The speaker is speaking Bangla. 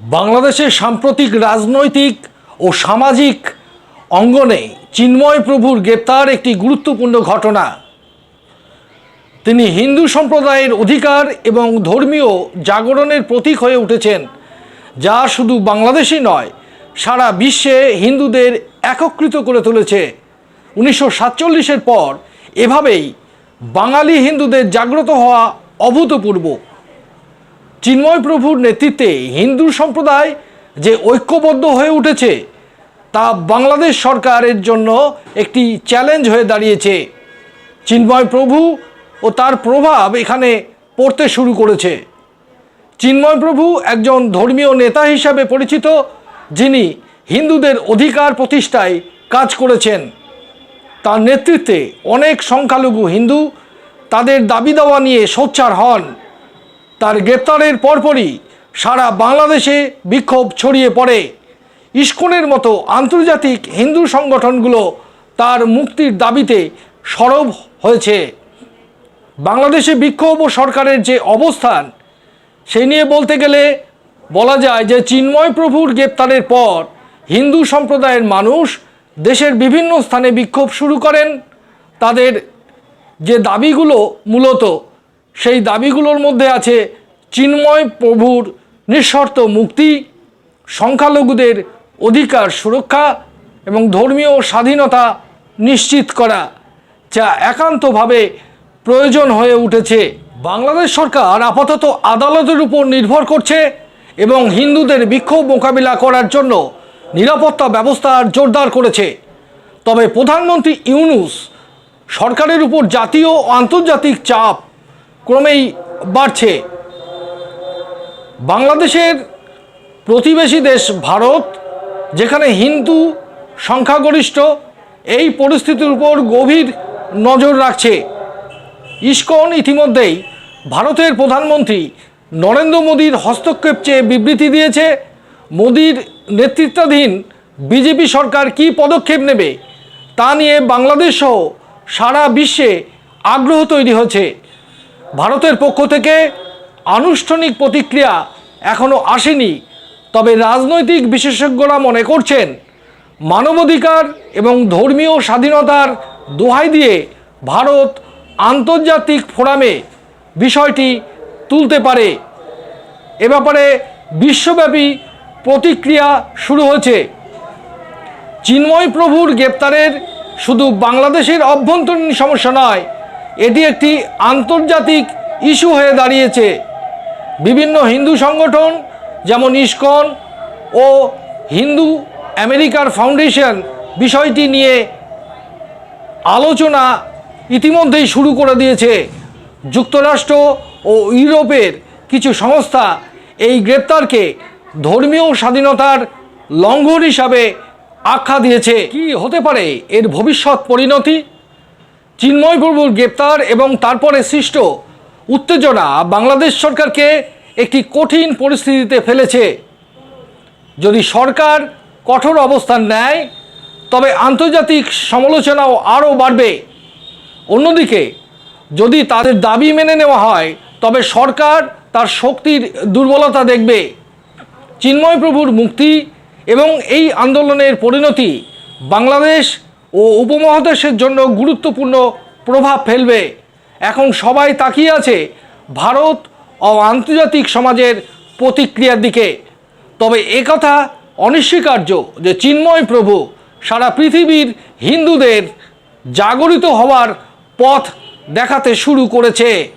বাংলাদেশের সাম্প্রতিক রাজনৈতিক ও সামাজিক অঙ্গনে চিন্ময় প্রভুর গ্রেপ্তার একটি গুরুত্বপূর্ণ ঘটনা। তিনি হিন্দু সম্প্রদায়ের অধিকার এবং ধর্মীয় জাগরণের প্রতীক হয়ে উঠেছেন, যা শুধু বাংলাদেশই নয়, সারা বিশ্বে হিন্দুদের একত্রিত করে তুলেছে। উনিশশো সাতচল্লিশের পর এভাবেই বাঙালি হিন্দুদের জাগ্রত হওয়া অভূতপূর্ব। চিন্ময় প্রভুর নেতৃত্বে হিন্দু সম্প্রদায় যে ঐক্যবদ্ধ হয়ে উঠেছে, তা বাংলাদেশ সরকারের জন্য একটি চ্যালেঞ্জ হয়ে দাঁড়িয়েছে। চিন্ময় প্রভু ও তার প্রভাব এখানে পড়তে শুরু করেছে। চিন্ময় প্রভু একজন ধর্মীয় নেতা হিসাবে পরিচিত, যিনি হিন্দুদের অধিকার প্রতিষ্ঠায় কাজ করেছেন। তার নেতৃত্বে অনেক সংখ্যালঘু হিন্দু তাদের দাবি দাওয়া নিয়ে সোচ্চার হন। তার গ্রেপ্তারের পরপরই সারা বাংলাদেশে বিক্ষোভ ছড়িয়ে পড়ে। ইস্কনের মতো আন্তর্জাতিক হিন্দু সংগঠনগুলো তার মুক্তির দাবিতে সরব হয়েছে। বাংলাদেশে বিক্ষোভ ও সরকারের যে অবস্থান সেই নিয়ে বলতে গেলে বলা যায় যে চিন্ময় প্রভুর গ্রেপ্তারের পর হিন্দু সম্প্রদায়ের মানুষ দেশের বিভিন্ন স্থানে বিক্ষোভ শুরু করেন। তাদের যে দাবিগুলো মূলত, সেই দাবিগুলোর মধ্যে আছে চিন্ময় প্রভুর নিঃশর্ত মুক্তি, সংখ্যালঘুদের অধিকার সুরক্ষা এবং ধর্মীয় স্বাধীনতা নিশ্চিত করা যা একান্তভাবে প্রয়োজন হয়ে উঠেছে। বাংলাদেশ সরকার আপাতত আদালতের উপর নির্ভর করছে এবং হিন্দুদের বিক্ষোভ মোকাবিলা করার জন্য নিরাপত্তা ব্যবস্থা জোরদার করেছে। তবে প্রধানমন্ত্রী ইউনুস সরকারের উপর জাতীয় ও আন্তর্জাতিক চাপ ক্রমেই বাড়ছে। বাংলাদেশের প্রতিবেশী দেশ ভারত, যেখানে হিন্দু সংখ্যাগরিষ্ঠ, এই পরিস্থিতির উপর গভীর নজর রাখছে। ইস্কন ইতিমধ্যেই ভারতের প্রধানমন্ত্রী নরেন্দ্র মোদীর হস্তক্ষেপ চেয়ে বিবৃতি দিয়েছে। মোদীর নেতৃত্বাধীন বিজেপি সরকার কী পদক্ষেপ নেবে তা নিয়ে বাংলাদেশ সারা বিশ্বে আগ্রহ তৈরি হয়েছে ভারতের পক্ষ থেকে আনুষ্ঠানিক প্রতিক্রিয়া এখনও আসেনি, তবে রাজনৈতিক বিশেষজ্ঞরা মনে করছেন, মানবাধিকার এবং ধর্মীয় স্বাধীনতার দোহাই দিয়ে ভারত আন্তর্জাতিক ফোরামে বিষয়টি তুলতে পারে। এ ব্যাপারে বিশ্বব্যাপী প্রতিক্রিয়া শুরু হয়েছে। চিন্ময় প্রভুর গ্রেপ্তারের শুধু বাংলাদেশের অভ্যন্তরীণ সমস্যা নয়, এটি একটি আন্তর্জাতিক ইস্যু হয়ে দাঁড়িয়েছে। বিভিন্ন হিন্দু সংগঠন, যেমন ইস্কন ও হিন্দু আমেরিকার ফাউন্ডেশন বিষয়টি নিয়ে আলোচনা ইতিমধ্যেই শুরু করে দিয়েছে। যুক্তরাষ্ট্র ও ইউরোপের কিছু সংস্থা এই গ্রেপ্তারকে ধর্মীয় স্বাধীনতার লঙ্ঘন হিসাবে আখ্যা দিয়েছে। কি হতে পারে? এর ভবিষ্যৎ পরিণতি? চিন্ময় প্রভুর গ্রেপ্তার এবং তারপরে সৃষ্ট উত্তেজনা বাংলাদেশ সরকারকে একটি কঠিন পরিস্থিতিতে ফেলেছে। যদি সরকার কঠোর অবস্থান নেয়, তবে আন্তর্জাতিক সমালোচনাও আরও বাড়বে। অন্যদিকে, যদি তাদের দাবি মেনে নেওয়া হয়, তবে সরকার তার শক্তির দুর্বলতা দেখবে। চিন্ময় প্রভুর মুক্তি এবং এই আন্দোলনের পরিণতি বাংলাদেশ ও উপমহাদেশের জন্য গুরুত্বপূর্ণ প্রভাব ফেলবে। এখন সবাই তাকিয়ে আছে ভারত ও আন্তর্জাতিক সমাজের প্রতিক্রিয়ার দিকে। তবে একথা অনস্বীকার্য যে চিন্ময় প্রভু সারা পৃথিবীর হিন্দুদের জাগরিত হওয়ার পথ দেখাতে শুরু করেছে।